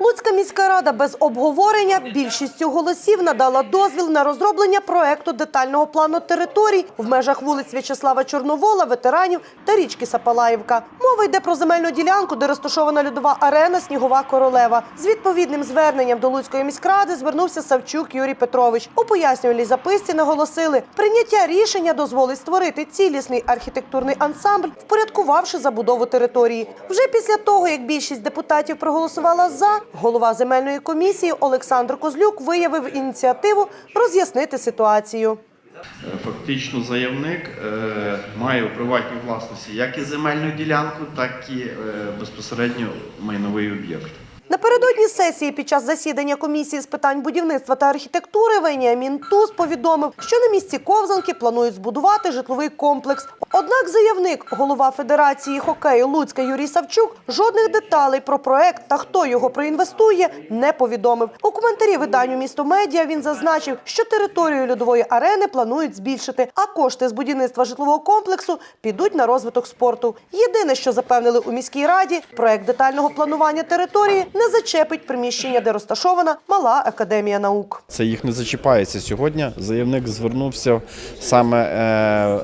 Луцька міська рада без обговорення більшістю голосів надала дозвіл на розроблення проекту детального плану територій в межах вулиць В'ячеслава Чорновола, ветеранів та річки Сапалаївка. Мова йде про земельну ділянку, де розташована льодова арена Снігова королева. З відповідним зверненням до Луцької міськради звернувся Савчук Юрій Петрович. У пояснювальній записці наголосили, прийняття рішення дозволить створити цілісний архітектурний ансамбль, впорядкувавши забудову території. Вже після того, як більшість депутатів проголосувала за, голова земельної комісії Олександр Козлюк виявив ініціативу роз'яснити ситуацію. Е, Фактично заявник е, має у приватній власності як і земельну ділянку, так і е, безпосередньо майновий об'єкт. Напередодні сесії під час засідання комісії з питань будівництва та архітектури Веніамін Туз повідомив, що на місці Ковзанки планують збудувати житловий комплекс. Однак заявник, голова Федерації хокею Луцька Юрій Савчук, жодних деталей про проект та хто його проінвестує, не повідомив. У коментарі виданню місто медіа він зазначив, що територію льодової арени планують збільшити, а кошти з будівництва житлового комплексу підуть на розвиток спорту. Єдине, що запевнили у міській раді, проект детального планування території не зачепить приміщення, де розташована мала академія наук. Це їх не зачіпається сьогодні. Заявник звернувся саме е,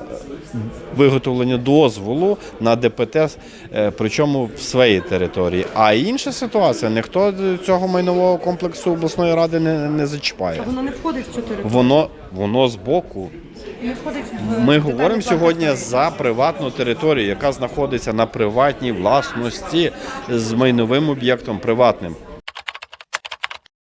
виготовлення дозволу на ДПТ, е, причому в своїй території. А інша ситуація, ніхто цього майнового комплексу обласної ради не, не зачіпає. Воно не входить в цю територію. Воно воно збоку. Не входить Ми говоримо сьогодні за приватну територію, яка знаходиться на приватній власності з майновим об'єктом приватним.